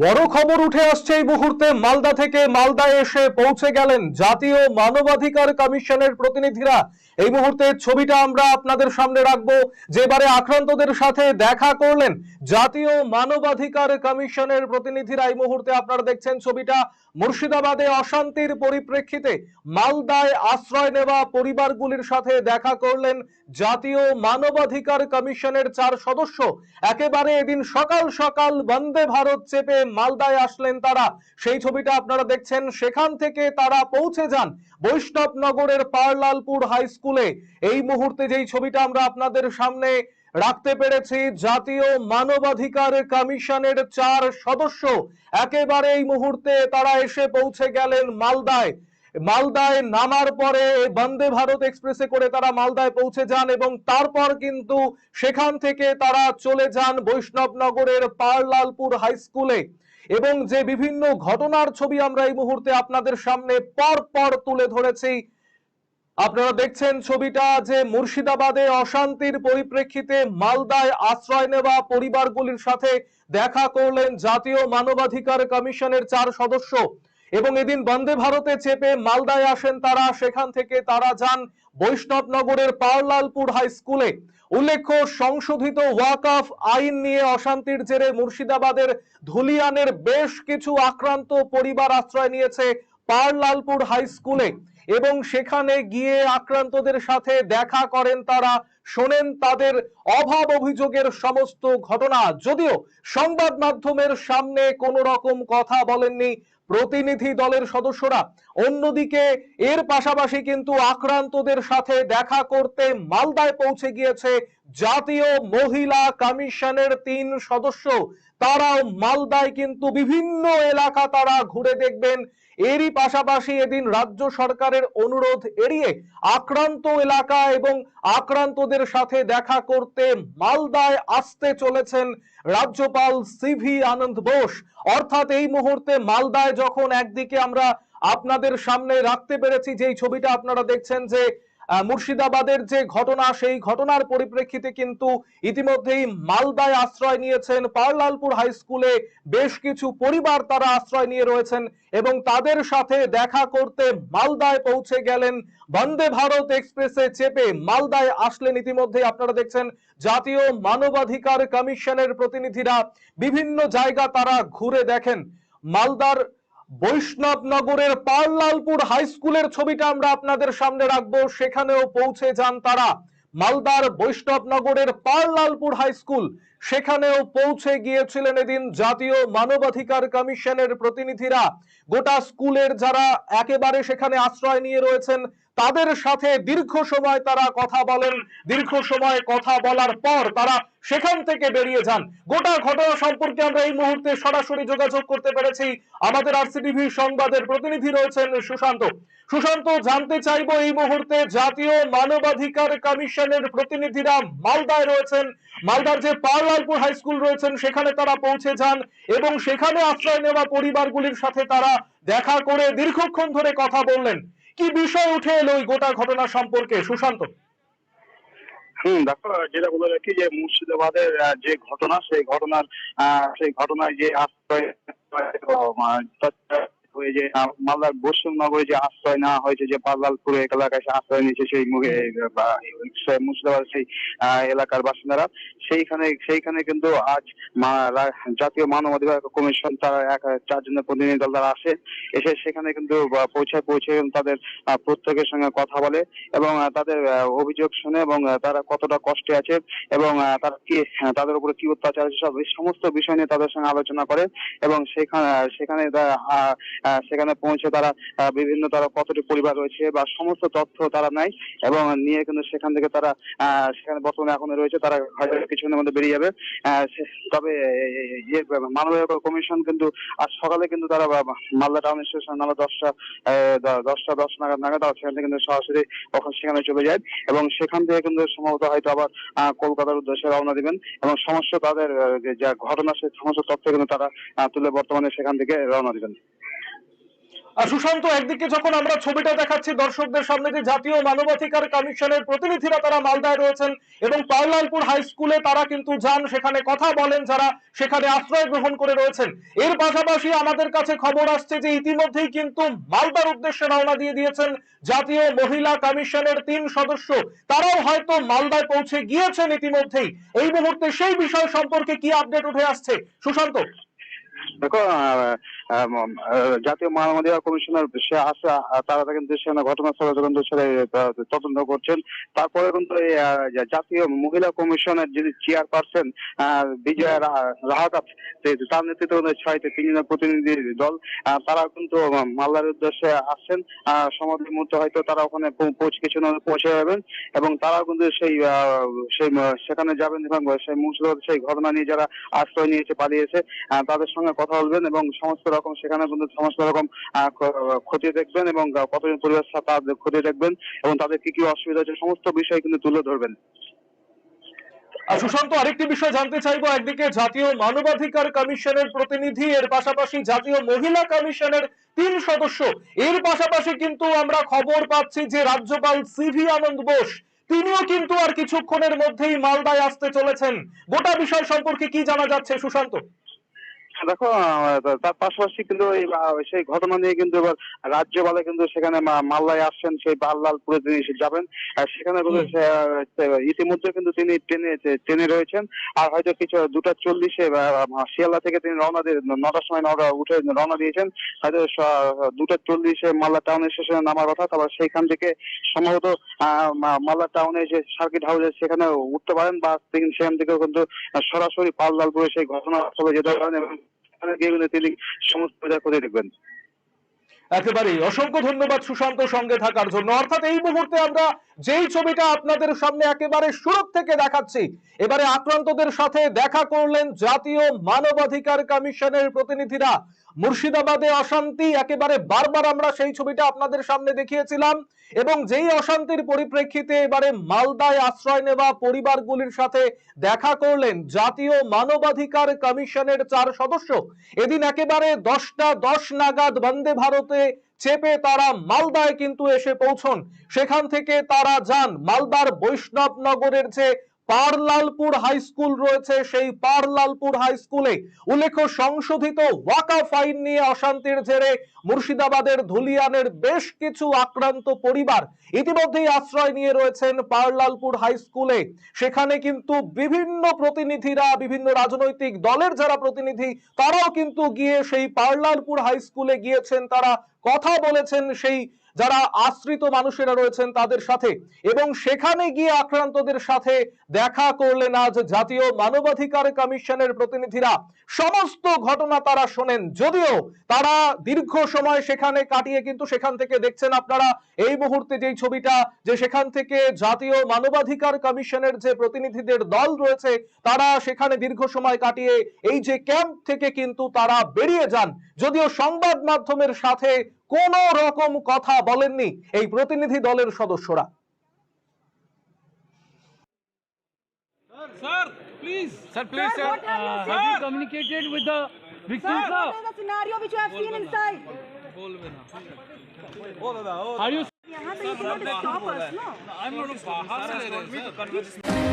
বড় খবর উঠে আসছে এই মুহূর্তে মালদা থেকে। মালদায় এসে পৌঁছে গেলেন জাতীয় মানবাধিকার কমিশনের প্রতিনিধিরা। এই মুহূর্তে ছবিটা আমরা আপনাদের সামনে রাখব। যেবারে আক্রান্তদের সাথে দেখা করলেন জাতীয় মানবাধিকার কমিশনের প্রতিনিধিরা এই মুহূর্তে আপনারা দেখছেন ছবিটা। মুর্শিদাবাদে অশান্তির পরিপ্রেক্ষিতে মালদায় আশ্রয় নেওয়া পরিবারগুলির সাথে দেখা করলেন জাতীয় মানবাধিকার কমিশনের চার সদস্য। একেবারে এদিন সকাল সকাল বন্দে ভারত চেপে মালদায় আসলেন তারা। সেই ছবিটা আপনারা দেখছেন। সেখান থেকে তারা পৌঁছে যান বৈষ্ণবনগরের পারলালপুর হাই স্কুলে। এই মুহূর্তে যেই ছবিটা আমরা আপনাদের সামনে রাখতে পেরেছি, জাতীয় মানবাধিকার কমিশনের চার সদস্য। একেবারে এই মুহূর্তে তারা এসে পৌঁছে গেলেন মালদায়। মালদায় নামার পরে বন্দে ভারত এক্সপ্রেসে করে তারা মালদায় পৌঁছে যান এবং তারপর কিন্তু সেখান থেকে তারা চলে যান বৈষ্ণবনগরের পারলালপুর হাই স্কুলে। এবং যে বিভিন্ন ঘটনার ছবি আমরা এই মুহূর্তে আপনাদের সামনে পর পর তুলে ধরেছি, আপনারা দেখছেন ছবিটা যে মুর্শিদাবাদে অশান্তির পরিপ্রেক্ষিতে মালদায় আশ্রয় নেওয়া পরিবারগুলির সাথে দেখা করলেন জাতীয় মানবাধিকার কমিশনের চার সদস্য। এবং এদিন বন্দে ভারতে চেপে মালদায় আসেন তারা। সেখান থেকে তারা যান বৈষ্ণবনগরের পাওয়ারলালপুর হাই স্কুলে। উল্লেখ্য, সংশোধিত ওয়াকফ আইন নিয়ে অশান্তির জেরে মুর্শিদাবাদের ধুলিয়ানের বেশ কিছু আক্রান্ত পরিবার আশ্রয় নিয়েছে পাওয়ারলালপুর হাই স্কুলে এবং সেখানে গিয়ে আক্রান্তদের সাথে দেখা করেন তারা। শোনেন তাদের অভাব অভিযোগের সমস্ত ঘটনা। যদিও সংবাদ মাধ্যমের সামনে কোনো রকম কথা বলেননি প্রতিনিধি দলের সদস্যরা অন্যদিকে এর পাশাপাশি কিন্তু আক্রান্তদের সাথে দেখা করতে মালদায় পৌঁছে গিয়েছে জাতীয় মহিলা কমিশনের তিন সদস্য। তারাও মালদায় কিন্তু বিভিন্ন এলাকা তারা ঘুরে দেখবেন। এরই পাশাপাশি এদিন রাজ্য সরকারের অনুরোধ এড়িয়ে আক্রান্ত এলাকা এবং আক্রান্তদের সাথে দেখা করতে মালদায় আসতে চলেছেন রাজ্যপাল সিভি আনন্দ বোস। অর্থাৎ এই মুহূর্তে মালদায় যখন একদিকে আমরা আপনাদের সামনে রাখতে পেরেছি যেই ছবিটা আপনারা দেখছেন যে মুর্শিদাবাদের যে ঘটনা, সেই ঘটনার পরিপ্রেক্ষিতে কিন্তু ইতিমধ্যেই মালদায় আশ্রয় নিয়েছেন পারলালপুর হাই স্কুলে বেশ কিছু পরিবার তারা আশ্রয় নিয়ে রয়েছেন এবং তাদের সাথে দেখা করতে মালদায় পৌঁছে গেলেন বন্দে ভারত এক্সপ্রেসে চেপে মালদায় আসলেন ইতিমধ্যে আপনারা দেখছেন জাতীয় মানবাধিকার কমিশনের প্রতিনিধিরা বিভিন্ন জায়গা তারা ঘুরে দেখেন। মালদার বৈষ্ণবনগরের পারলালপুর হাই স্কুলের ছবিটা আমরা আপনাদের সামনে রাখব। সেখানেও পৌঁছে যান তারা। মালদার বৈষ্ণবনগরের পারলালপুর হাই স্কুল সেখানেও পৌঁছে গিয়েছিলেন এদিন জাতীয় মানবাধিকার কমিশনের প্রতিনিধিরা। গোটা স্কুলের যারা একেবারে সেখানে আশ্রয় নিয়ে রয়েছেন, তাদের সাথে দীর্ঘ সময় তারা কথা বলেন। দীর্ঘ সময় কথা বলার পর তারা সেখান থেকে বেরিয়ে যান। গোটা ঘটনা সম্পর্কে আমরা এই মুহূর্তে সরাসরি যোগাযোগ করতে পেরেছি। আমাদের আরসিটিভি সংবাদের প্রতিনিধি রয়েছেন সুশান্ত। সুশান্ত, জানতে চাইব এই মুহূর্তে জাতীয় মানবাধিকার কমিশনের প্রতিনিধিরা মালদায় রয়েছেন। মালদার যে পারলালপুর হাই স্কুল রয়েছেন, সেখানে তারা পৌঁছে যান এবং সেখানে আশ্রয় নেওয়া পরিবারগুলির সাথে তারা দেখা করে দীর্ঘক্ষণ ধরে কথা বললেন। কি বিষয় উঠে এলো ওই গোটা ঘটনা সম্পর্কে? সুশান্ত। হুম, দেখো, যেটা বলে রাখি যে মুর্শিদাবাদের যে ঘটনা, সেই ঘটনার সেই ঘটনায় যে আশ্রয় হয়ে যে মালদার যে আশ্রয় হয়েছে, যে পাল্লালপুর এলাকায় আশ্রয় নিয়েছে সেই মুর্শিদাবাদ সেই এলাকার বাসিন্দারা, সেইখানে সেইখানে কিন্তু আজ জাতীয় মানবাধিকার কমিশন তারা এক, চারজনের প্রতিনিধি দল তারা আসে, এসে সেখানে কিন্তু পৌঁছে কিন্তু তাদের প্রত্যেকের সঙ্গে কথা বলে এবং তাদের অভিযোগ শুনে এবং তারা কতটা কষ্টে আছে এবং তারা কি তাদের উপরে কি অত্যাচার আছে, সব সমস্ত বিষয় নিয়ে তাদের সঙ্গে আলোচনা করে এবং সেখানে সেখানে সেখানে পৌঁছে তারা বিভিন্ন তারা কতটি পরিবার রয়েছে বা সমস্ত তথ্য তারা নেয় এবং নিয়ে কিন্তু সেখান থেকে তারা সেখানে বর্তমানে এখন রয়েছে, তারা হয়তো কিছুদিনের মধ্যে বেরিয়ে যাবে। তবে মানবাধিকার কমিশন কিন্তু আজ সকালে কিন্তু তারা মালদা টাউন স্টেশন নামে দশটা দশটা, দশ নাগাদ নাগাদ তারা সেখান থেকে কিন্তু সরাসরি ওখানে সেখানে চলে যায় এবং সেখান থেকে কিন্তু সম্ভবত হয়তো আবার কলকাতার উদ্দেশ্যে রওনা দিবেন এবং সমস্ত তাদের যে ঘটনা সেই সমস্ত তথ্য কিন্তু তারা তুলে বর্তমানে সেখান থেকে রওনা দিবেন। সুশান্ত, একদিকে যখন আমরা ছবিটা দেখাচ্ছি, দর্শকদের সামনে যে জাতীয় মানবাধিকার কমিশনের প্রতিনিধিরা তারা মালদায় রয়েছেন এবং পার্লালপুর হাই স্কুলে তারা কিন্তু যান, সেখানে কথা বলেন যারা সেখানে আশ্রয় গ্রহণ করে রয়েছেন। এর পাশাপাশি আমাদের কাছে খবর আসছে যে ইতিমধ্যেই কিন্তু মালদার উদ্দেশ্যে রওনা দিয়ে দিয়েছেন জাতীয় মহিলা কমিশনের তিন সদস্য। তারাও হয়তো মালদায় পৌঁছে গিয়েছেন ইতিমধ্যেই। এই মুহূর্তে সেই বিষয় সম্পর্কে কি আপডেট উঠে আসছে? সুশান্ত। দেখো জাতীয় মানবাধিকার কমিশনার সে আসে তারা কিন্তু সেখানে ঘটনাস্থলে সেটা তদন্ত করছেন। তারপরে কিন্তু জাতীয় মহিলা কমিশনের যিনি চেয়ারপারসন বিজয়া রাহাত তার নেতৃত্বে কিন্তু ছয় থেকে তিন প্রতিনিধি দল তারা কিন্তু মালদার উদ্দেশ্যে আসছেন। সমাধির মধ্যে হয়তো তারা ওখানে পৌঁছ কিছু পৌঁছে যাবেন। এবং তারা কিন্তু সেই সেই সেখানে যাবেন এবং সেই মুর্শিদাবাদ সেই ঘটনা নিয়ে যারা আশ্রয় নিয়েছে, পালিয়েছে তাদের সঙ্গে কথা বলবেন এবং সমস্ত রকম, সেখানে কিন্তু সমস্ত রকম খতিয়ে দেখবেন এবং কতজন পরিবার তাদের খতিয়ে দেখবেন এবং তাদের কি কি অসুবিধা হচ্ছে, সমস্ত বিষয় কিন্তু তুলে ধরবেন। সুশান্ত, আরেকটি বিষয় জানতে চাইব, একদিকে জাতীয় মানবাধিকার কমিশনের প্রতিনিধি, এর পাশাপাশি জাতীয় মহিলা কমিশনের তিন সদস্য। এর পাশাপাশি কিন্তু আমরা খবর পাচ্ছি যে রাজ্যপাল সিভি আনন্দ বোস, তিনিও কিন্তু আর কিছুক্ষণের মধ্যেই মালদায় আসতে চলেছেন। গোটা বিষয় সম্পর্কে কি জানা যাচ্ছে সুশান্ত? দেখো তার পাশাপাশি কিন্তু এই সেই ঘটনা নিয়ে কিন্তু এবার রাজ্যপালে কিন্তু সেখানে মাল্লায় আসছেন সেই পাল্লালপুরে তিনি যাবেন। সেখানে ইতিমধ্যে কিন্তু তিনি ট্রেনে ট্রেনে রয়েছেন। আর হয়তো কিছু দুটা চল্লিশে শিয়ালদা থেকে তিনি রওনা দিয়ে নটার সময় নটা উঠে রওনা দিয়েছেন। হয়তো দুটা চল্লিশে মাল্লা টাউন স্টেশনে নামার কথা তারপর সেইখান থেকে সম্ভবত মাল্লা টাউনে যে সার্কিট হাউসে সেখানে উঠতে পারেন বা সেখান থেকেও কিন্তু সরাসরি পাল্লালপুরে সেই ঘটনাস্থলে যেতে পারেন এবং সমস্ত একেবারেই। অসংখ্য ধন্যবাদ সুশান্ত সঙ্গে থাকার জন্য। অর্থাৎ এই মুহূর্তে আমরা যেই ছবিটা আপনাদের সামনে একেবারে শুরু থেকে দেখাচ্ছি, এবারে আক্রান্তদের সাথে দেখা করলেন জাতীয় মানবাধিকার কমিশনের প্রতিনিধিরা। মুর্শিদাবাদে অশান্তি, একেবারে বারবার আমরা সেই ছবিটা আপনাদের সামনে দেখিয়েছিলাম এবং যেই অশান্তির পরিপ্রেক্ষিতে এবারে মালদায় আশ্রয় নেওয়া পরিবারগুলির সাথে দেখা করলেন জাতীয় মানবাধিকার কমিশনের চার সদস্য। এদিন একেবারে দশটা দশ নাগাদ বন্দে ভারতে চেপে তারা মালদায় কিন্তু এসে পৌঁছন। সেখান থেকে তারা যান মালদার বৈষ্ণবনগরের যে পারলালপুর হাই স্কুল রয়েছে। সেই পারলালপুর হাই স্কুলে উল্লেখ্য সংশোধিত ওয়াকাফ আইন নিয়ে অশান্তির জেরে মুর্শিদাবাদের ধুলিয়ানের বেশ কিছু আক্রান্ত পরিবার ইতিমধ্যেই আশ্রয় নিয়ে রয়েছেন পারলালপুর হাই স্কুলে। সেখানে কিন্তু বিভিন্ন প্রতিনিধিরা, বিভিন্ন রাজনৈতিক দলের যারা প্রতিনিধি, তারাও কিন্তু গিয়ে সেই পারলালপুর হাই স্কুলে গিয়েছেন। তারা কথা বলেছেন সেই যারা আশ্রিত মানুষেরা রয়েছেন তাদের সাথে। এবং সেখানে গিয়ে আক্রান্তদের সাথে দেখা করলেন আজ জাতীয় মানবাধিকার কমিশনের প্রতিনিধিরা। সমস্ত ঘটনা তারা শোনেন। যদিও তারা দীর্ঘ সময় সেখানে কাটিয়ে কিন্তু সেখান থেকে দেখছেন আপনারা এই মুহূর্তে যেই ছবিটা, যে সেখান থেকে জাতীয় মানবাধিকার কমিশনের যে প্রতিনিধিদের দল রয়েছে, তারা সেখানে দীর্ঘ সময় কাটিয়ে এই যে ক্যাম্প থেকে কিন্তু তারা বেরিয়ে যান। যদিও সংবাদ মাধ্যমের সাথে কোন রকম কথা বলেননি এই প্রতিনিধি দলের সদস্যরা Sir, please. Sir, please, sir. What have you seen? Have you communicated with the victims, sir? What is the scenario which you have seen inside? Are you? Yeah, sir, you cannot stop us, no? I'm not. Bahar se le rahe, sir.